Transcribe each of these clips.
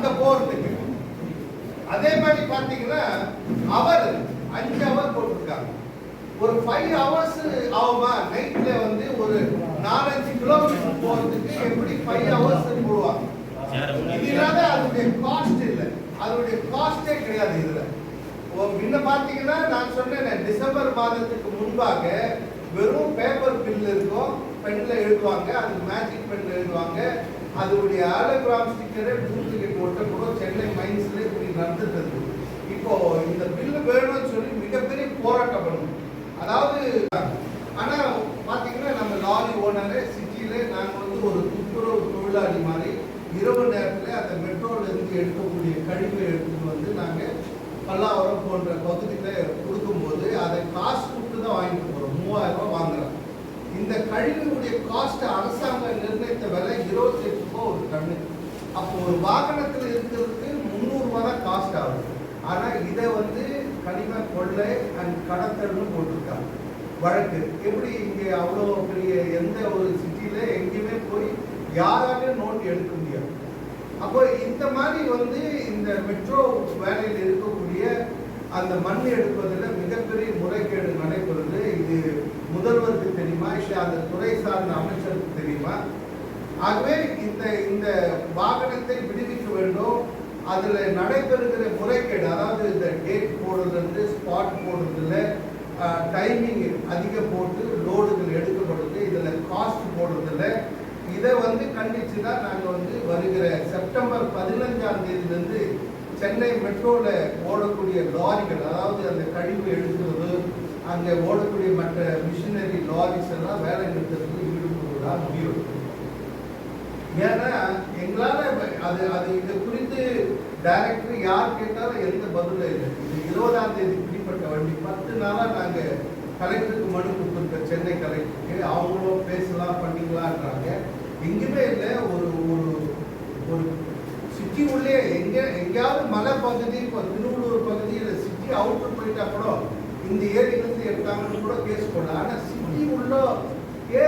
அந்த போறதுக்கு அதே மாதிரி பாத்தீங்கன்னா அவர் அஞ்சு அவர் போட்டிருக்காங்க. ஒரு ஃபைவ் ஹவர்ஸ் ஆகுமா? நைட்ல வந்து ஒரு நாலஞ்சு கிலோமீட்டர் போறதுக்கு எப்படி ஃபைவ் ஹவர்ஸ் போடுவாங்க? இது இல்லாத அதனுடைய காஸ்ட் இல்லை. அதனுடைய காஸ்டே கிடையாது இதுல. முன்ன பாத்தீங்கன்னா நான் சொன்னேன் டிசம்பர் மாதத்துக்கு முன்பாக வெறும் பேப்பர் பில் இருக்கும் பெண்ணில் எழுதுவாங்க அது மேஜிக் பெண்ணில் எழுதுவாங்க அதனுடைய ஆலோகிராம் ஸ்டிக்கரை டூப்ளிகேட் ஒட்ட கூட சென்னை மைன்ஸ்லேயே இப்படி நடந்துட்டது. இப்போ இந்த பில்லு வேணும்னு சொல்லி மிகப்பெரிய போராட்டம் பண்ணணும் அதாவது ஆனால் பார்த்தீங்கன்னா நம்ம லாரி ஓனரு சிட்டியில் நாங்கள் வந்து ஒரு துப்புரவு தொழிலாளி மாதிரி இரவு நேரத்தில் அந்த மெட்ரோலேருந்து எடுக்கக்கூடிய கழிவை எடுத்துகிட்டு வந்து நாங்கள் பல்லாவரம் போன்ற பகுதியில் கொடுக்கும்போது அதை காசு கொடுத்து தான் வாங்கிட்டு போகிறோம் மூவாயிரம் ரூபாய் வாங்குறோம். இந்த கழிவுடைய காஸ்ட் அரசு அப்போ ஒரு வாகனத்தில் இருக்கிறதுக்கு முந்நூறு தான் காஸ்ட் ஆகுது ஆனால் இதை வந்து கனிம கொள்ளை அண்ட் கடத்தல்னு போட்டிருக்காங்க. வழக்கு. எப்படி இங்கே அவ்வளோ பெரிய எந்த ஒரு சிட்டியில் எங்கேயுமே போய் யாராலையும் நோட் எடுக்க முடியாது. அப்போ இந்த மாதிரி வந்து இந்த மெட்ரோ வேலையில் இருக்கக்கூடிய அந்த மண் எடுப்பதில் மிகப்பெரிய முறைகேடு நடைபெறுது. இது முதல்வருக்கு தெரியுமா? இல்லை அந்த துறை சார்ந்த அமைச்சருக்கு தெரியுமா? ஆகவே இந்த இந்த வாகனத்தை விடுவிக்க வேண்டும். அதில் நடைபெறுகிற முறைகேடு அதாவது இந்த டேட் போடுறது ஸ்பாட் போடுறதுல டைமிங் அதிக போட்டு லோடுகள் எடுக்கப்படுது. இதில் காஸ்ட் போடுறதுல இதை வந்து கண்டிச்சு தான் நாங்கள் வந்து வருகிற செப்டம்பர் பதினஞ்சாம் தேதியிலேருந்து சென்னை மெட்ரோவில் ஓடக்கூடிய லாரிகள் அதாவது அந்த கழிவு எடுக்கிறது அங்கே ஓடக்கூடிய மற்ற மிஷினரி லாரிஸ் எல்லாம் வேலை நிறுத்தத்துக்கு ஈடுபடுவதாக முடியும் ஏன்னா எங்களால அது அது இது குறித்து டைரக்டர் யார் கேட்டாலும் எந்த பதிலும் இல்லை. இது இருபதாம் தேதி பிடிப்பட்ட வண்டி. பத்து நாளாக நாங்கள் கலெக்டருக்கு மனு கொடுத்துருக்கோம். சென்னை கலெக்டருக்கு. அவங்களும் பேசலாம் பண்ணிக்கலான்றாங்க எங்கேயுமே இல்லை. ஒரு ஒரு ஒரு சிட்டி உள்ளே எங்கே எங்கேயாவது மலை பகுதி இப்போ திருவள்ளூர் பகுதியில் சிட்டி அவுட்டர் போயிட்டா கூட இந்த ஏரியிலிருந்து எடுத்தாங்கன்னு கூட கேஸ் போடலாம் ஆனால் சிட்டி உள்ள ஏ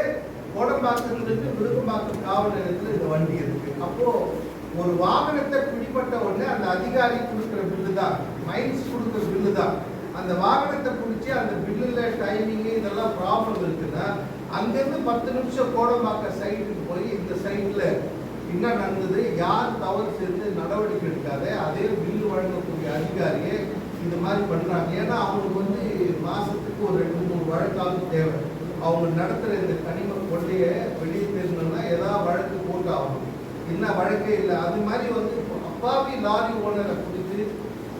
கோடம்பாக்கத்திலிருந்து விருகம்பாக்கம் காவல் நிலையத்தில் இந்த வண்டி இருக்கு. அப்போ ஒரு வாகனத்தை பிடிப்பட்ட உடனே அந்த அதிகாரி கொடுக்குற பில்லு தான் மைன்ஸ் கொடுக்குற பில்லு தான். அந்த வாகனத்தை பிடிச்சி அந்த பில்லில் டைமிங்கு இதெல்லாம் ப்ராப்ளம் இருக்குன்னா அங்கேருந்து பத்து நிமிஷம் கோடம்பாக்க சைட்டுக்கு போய் இந்த சைட்டில் என்ன நடந்தது யார் தவறு செஞ்சு நடவடிக்கை எடுக்காத அதே பில்லு வழங்கக்கூடிய அதிகாரியே இந்த மாதிரி பண்ணுறாங்க ஏன்னா அவங்களுக்கு வந்து மாதத்துக்கு ஒரு ரெண்டு மூணு வழக்காவது தேவை. அவங்க நடத்துகிற இந்த கனிம கொள்ளைய வெளியே தெரியணும்னா ஏதாவது வழக்கு போட்டு ஆகணும் என்ன வழக்கே இல்லை. அது மாதிரி வந்து அப்பாவி லாரி ஓனரை பிடிச்சி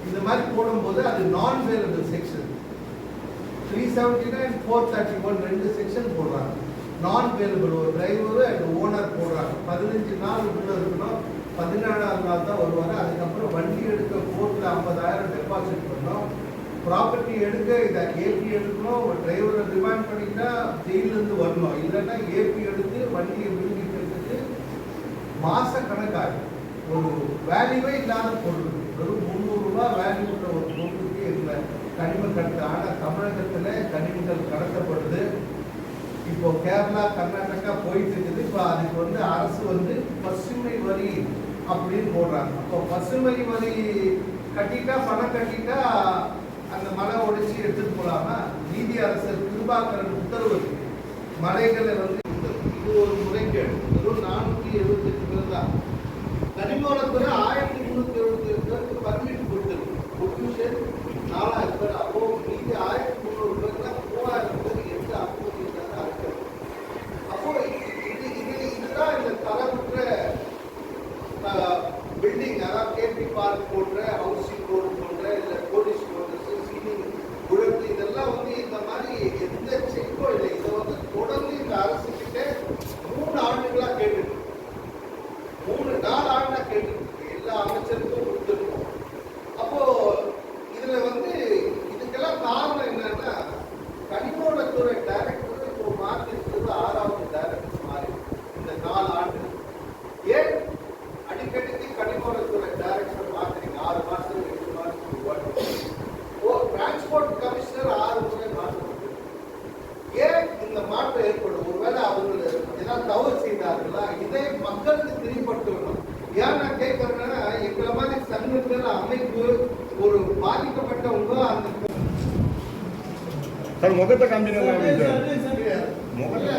இந்த மாதிரி போடும்போது அது non-bailable section three seventy nine four thirty one ரெண்டு செக்ஷன் போடுறாங்க. நான் வேலபிள் ஒரு டிரைவர் அண்ட் ஓனர் போடுறாங்க. பதினஞ்சு நாள் உள்ள இருக்கணும். பதினேழாம் நாள் தான் வருவாங்க அதுக்கப்புறம் வண்டி எடுக்க கோர்ட்டில் ஐம்பதாயிரம் டெபாசிட் பண்ணோம் ப்ராப்பர்ட்டி எடுக்க இதை ஏபி எடுக்கணும். டிரைவரை டிமாண்ட் பண்ணிட்டா ஜெயிலிருந்து வரணும். இல்லைன்னா ஏபி எடுத்து வண்டியை விழுங்கிட்டு மாச கணக்காகும் ஒரு வேல்யூவே இல்லாத பொருள். வெறும் முந்நூறுரூவா வேல்யூ உள்ள ஒரு பொருளுக்கு இல்லை கனிம கடத்து ஆனால் தமிழகத்தில் கனிமங்கள் கடத்தப்படுது. இப்போ கேரளா கர்நாடகா போயிட்டு இருக்குது. இப்போ அதுக்கு வந்து அரசு வந்து பசுமை வரி அப்படின்னு போடுறாங்க. அப்போ பசுமை வரி கட்டிட்டா பணம் கட்டிட்டா அந்த மலை உடைச்சி எடுத்துட்டு போலாமா நீதி அரசர் கிருபாகரன் உத்தரவு மலைகளை வந்து இந்த மாற்றம் ஏற்படும். ஒருவேளை அவர்கள் ஏதாவது தவறு செய்தார்களா? இதை மக்களுக்கு தெரியப்பட்டுள்ளோம் ஏன் நான் கேட்கறேன்னா எங்களை மாதிரி சங்கங்கள் அமைப்பு ஒரு பாதிக்கப்பட்டவங்க அந்த சார் முகத்தை காமிச்சிருங்க முகத்தை